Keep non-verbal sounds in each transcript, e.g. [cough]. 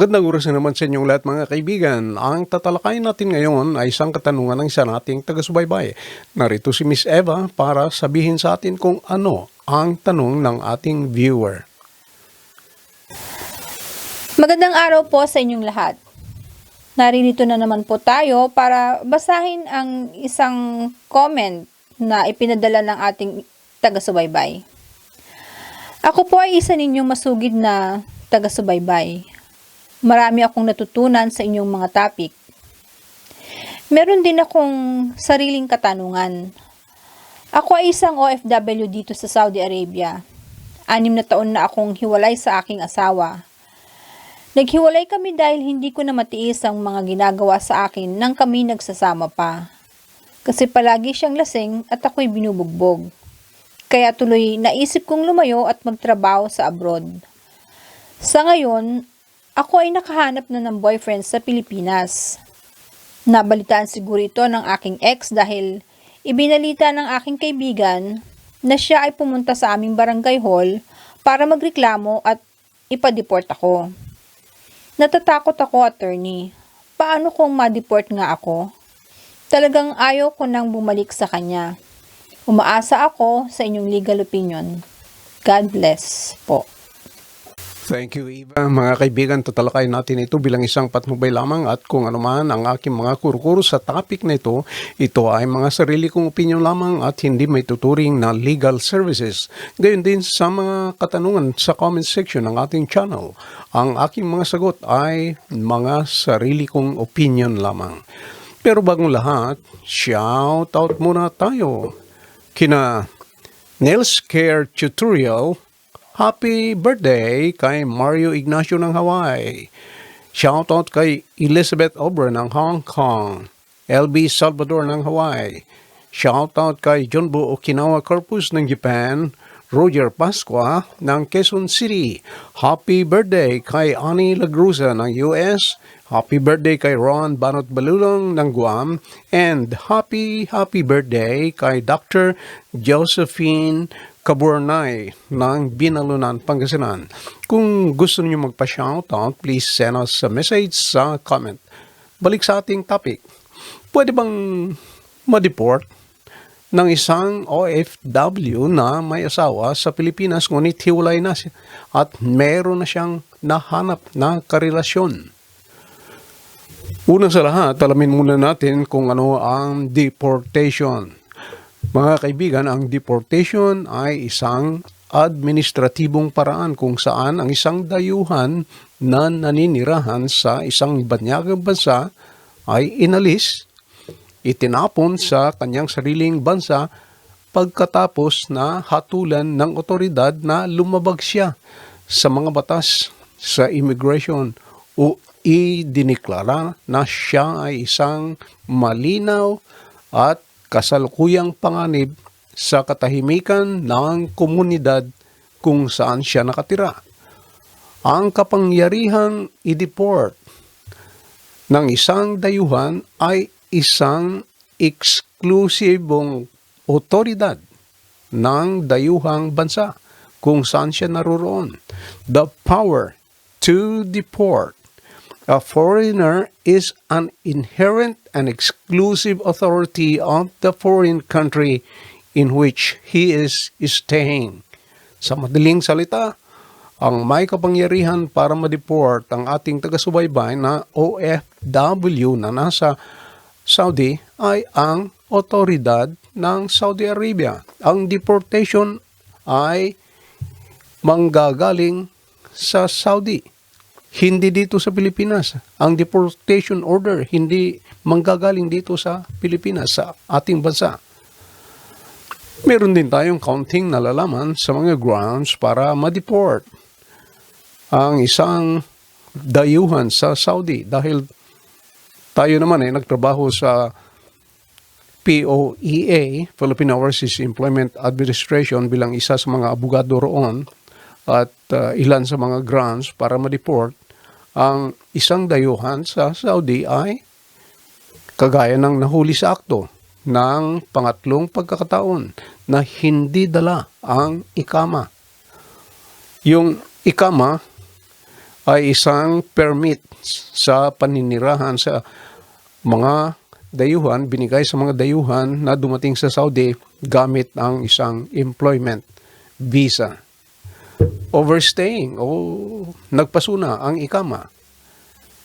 Magandang oras na naman sa inyong lahat mga kaibigan. Ang tatalakayin natin ngayon ay isang katanungan ng isa nating taga-subaybay. Narito si Miss Eva para sabihin sa atin kung ano ang tanong ng ating viewer. Magandang araw po sa inyong lahat. Naririto na naman po tayo para basahin ang isang comment na ipinadala ng ating taga-subaybay. Ako po ay isa ninyong masugid na taga-subaybay. Marami akong natutunan sa inyong mga topic. Meron din akong sariling katanungan. Ako ay isang OFW dito sa Saudi Arabia. Anim na taon na akong hiwalay sa aking asawa. Naghiwalay kami dahil hindi ko na matiis ang mga ginagawa sa akin nang kami nagsasama pa. Kasi palagi siyang lasing at ako'y binubugbog. Kaya tuloy naisip kong lumayo at magtrabaho sa abroad. Sa ngayon, ako ay nakahanap na ng boyfriend sa Pilipinas. Nabalitaan siguro ito ng aking ex dahil ibinalita ng aking kaibigan na siya ay pumunta sa aming barangay hall para magreklamo at ipadeport ako. Natatakot ako, attorney. Paano kung ma-deport nga ako? Talagang ayaw ko nang bumalik sa kanya. Umaasa ako sa inyong legal opinion. God bless po. Thank you, Eva. Mga kaibigan, tatalakayin natin ito bilang isang patnubay lamang at kung ano man ang aking mga kurukuro sa topic na ito, ito ay mga sarili kong opinion lamang at hindi may tuturing na legal services. Gayon din sa mga katanungan sa comment section ng ating channel. Ang aking mga sagot ay mga sarili kong opinion lamang. Pero bagong lahat, shout out muna tayo kina Nails Care Tutorial Happy birthday kay Mario Ignacio ng Hawaii. Shoutout kay Elizabeth Ober ng Hong Kong. LB Salvador ng Hawaii. Shoutout kay Junbo Okinawa Corpus ng Japan. Roger Pasqua ng Quezon City. Happy birthday kay Ani Lagruza ng US. Happy birthday kay Ron Banot Balulong ng Guam. And happy, happy birthday kay Dr. Josephine Kaburnay ng Binalunan, Pangasinan. Kung gusto niyo magpa-shoutout, please send us a message sa comment. Balik sa ating topic. Pwede bang ma-deport ng isang OFW na may asawa sa Pilipinas ngunit hiwalay na siya at meron na siyang nahanap na karelasyon? Una sa lahat, alamin muna natin kung ano ang deportation. Mga kaibigan, ang deportation ay isang administratibong paraan kung saan ang isang dayuhan na naninirahan sa isang banyagang bansa ay inalis, itinapon sa kanyang sariling bansa pagkatapos na hatulan ng otoridad na lumabag siya sa mga batas sa immigration o idiniklara na siya ay isang malinaw at kasalukuyang panganib sa katahimikan ng komunidad kung saan siya nakatira. Ang kapangyarihang i-deport ng isang dayuhan ay isang eksklusibong otoridad ng dayuhang bansa kung saan siya naroroon. The power to deport a foreigner is an inherent and exclusive authority of the foreign country in which he is staying. Sa madaling salita, ang may kapangyarihan para ma-deport ang ating taga-subaybay na OFW na nasa Saudi ay ang otoridad ng Saudi Arabia. Ang deportation ay manggagaling sa Saudi hindi dito sa Pilipinas. Ang deportation order hindi manggagaling dito sa Pilipinas, sa ating bansa. Meron din tayong counting nalalaman sa mga grounds para ma-deport ang isang dayuhan sa Saudi dahil tayo naman ay nagtrabaho sa POEA, Philippine Overseas Employment Administration bilang isa sa mga abogado roon at uh, ilan sa mga grounds para ma-deport ang isang dayuhan sa Saudi ay kagaya ng nahuli sa akto ng pangatlong pagkakataon na hindi dala ang ikama. Yung ikama ay isang permit sa paninirahan sa mga dayuhan, binigay sa mga dayuhan na dumating sa Saudi gamit ang isang employment visa. Overstaying o nagpasuna ang ikama.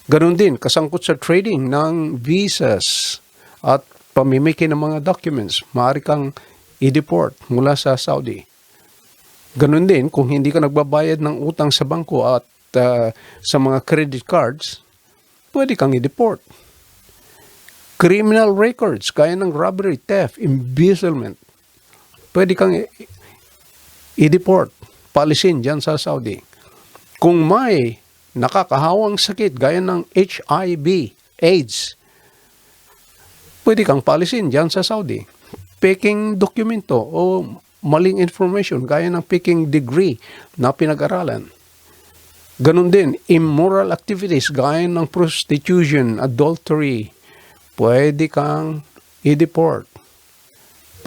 Ganon din, kasangkot sa trading ng visas at pamimiki ng mga documents. Maaari kang i-deport mula sa Saudi. Ganon din, kung hindi ka nagbabayad ng utang sa bangko at uh, sa mga credit cards, pwede kang i-deport. Criminal records, kaya ng robbery, theft, embezzlement, pwede kang i-deport, palisin dyan sa Saudi. Kung may nakakahawang sakit gaya ng HIV, AIDS, pwede kang palisin dyan sa Saudi. Peking dokumento o maling information gaya ng peking degree na pinag-aralan. Ganon din, immoral activities gaya ng prostitution, adultery, pwede kang i-deport.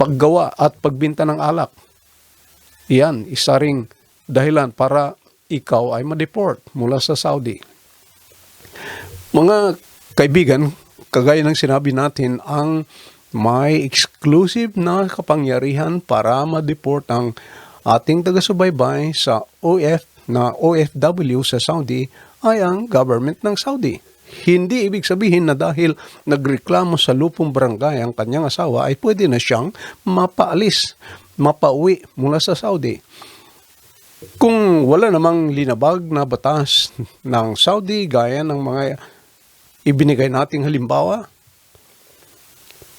Paggawa at pagbinta ng alak, yan, isa ring dahilan para ikaw ay ma-deport mula sa Saudi. Mga kaibigan, kagaya ng sinabi natin, ang may exclusive na kapangyarihan para ma-deport ang ating taga-subaybay sa OF na OFW sa Saudi ay ang government ng Saudi. Hindi ibig sabihin na dahil nagreklamo sa lupong barangay ang kanyang asawa ay pwede na siyang mapaalis, mapauwi mula sa Saudi. Kung wala namang linabag na batas [laughs] ng Saudi gaya ng mga ibinigay nating halimbawa,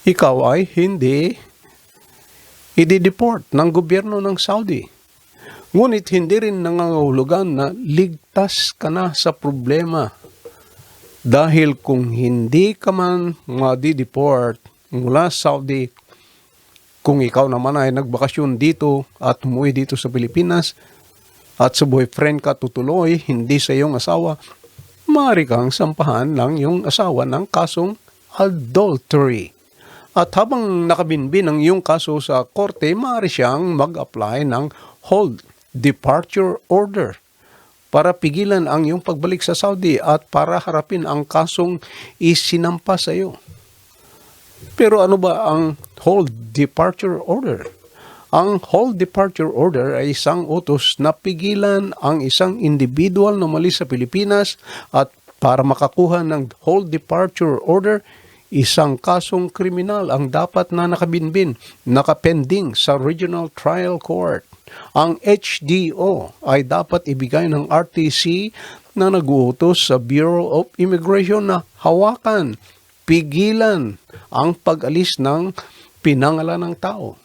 ikaw ay hindi i-deport ng gobyerno ng Saudi. Ngunit hindi rin nangangahulugan na ligtas ka na sa problema. Dahil kung hindi ka man ma-deport mula Saudi, kung ikaw naman ay nagbakasyon dito at umuwi dito sa Pilipinas, at sa boyfriend ka tutuloy, hindi sa iyong asawa, maaari kang sampahan ng iyong asawa ng kasong adultery. At habang nakabinbin ang iyong kaso sa korte, maaari siyang mag-apply ng hold departure order para pigilan ang iyong pagbalik sa Saudi at para harapin ang kasong isinampa sa iyo. Pero ano ba ang hold departure order? Ang hold departure order ay isang utos na pigilan ang isang individual na umalis sa Pilipinas at para makakuha ng hold departure order, isang kasong kriminal ang dapat na nakabinbin, nakapending sa Regional Trial Court. Ang HDO ay dapat ibigay ng RTC na naguutos sa Bureau of Immigration na hawakan, pigilan ang pag-alis ng pinangalan ng tao.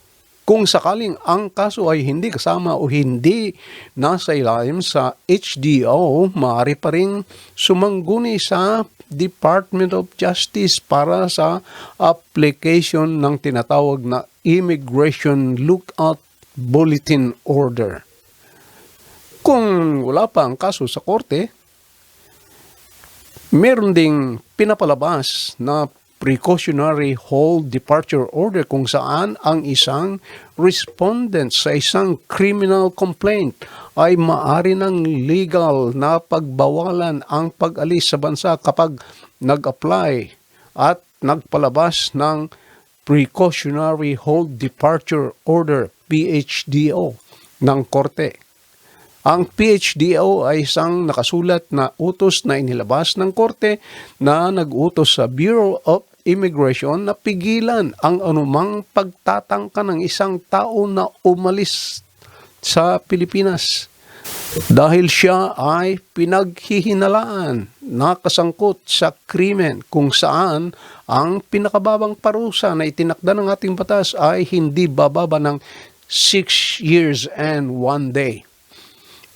Kung sakaling ang kaso ay hindi kasama o hindi nasa ilalim sa HDO, maaari pa rin sumangguni sa Department of Justice para sa application ng tinatawag na Immigration Lookout Bulletin Order. Kung wala pa ang kaso sa korte, meron ding pinapalabas na precautionary hold departure order kung saan ang isang respondent sa isang criminal complaint ay maari ng legal na pagbawalan ang pag-alis sa bansa kapag nag-apply at nagpalabas ng precautionary hold departure order PHDO ng korte. Ang PHDO ay isang nakasulat na utos na inilabas ng korte na nag-utos sa Bureau of Immigration na pigilan ang anumang pagtatangka ng isang tao na umalis sa Pilipinas dahil siya ay pinaghihinalaan nakasangkot sa krimen kung saan ang pinakababang parusa na itinakda ng ating batas ay hindi bababa ng 6 years and 1 day.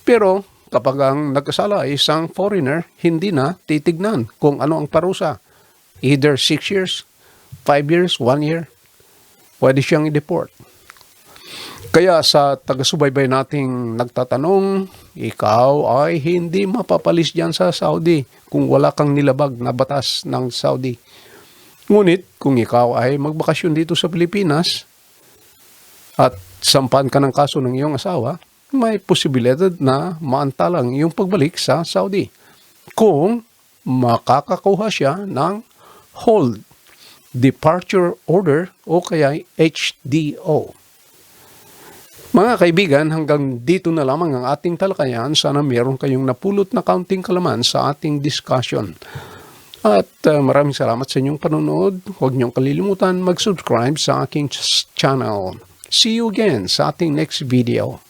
Pero kapag ang nagkasala ay isang foreigner, hindi na titignan kung ano ang parusa. Either 6 years, 5 years, 1 year. Pwede siyang i-deport. Kaya sa taga-subaybay nating nagtatanong, ikaw ay hindi mapapalis dyan sa Saudi kung wala kang nilabag na batas ng Saudi. Ngunit kung ikaw ay magbakasyon dito sa Pilipinas at sampan ka ng kaso ng iyong asawa, may posibilidad na maantalang iyong pagbalik sa Saudi. kung makakakuha siya ng hold, departure order o kaya HDO. Mga kaibigan, hanggang dito na lamang ang ating talakayan. Sana meron kayong napulot na kaunting kalaman sa ating discussion. At uh, maraming salamat sa inyong panonood. Huwag niyong kalilimutan mag-subscribe sa aking ch- channel. See you again sa ating next video.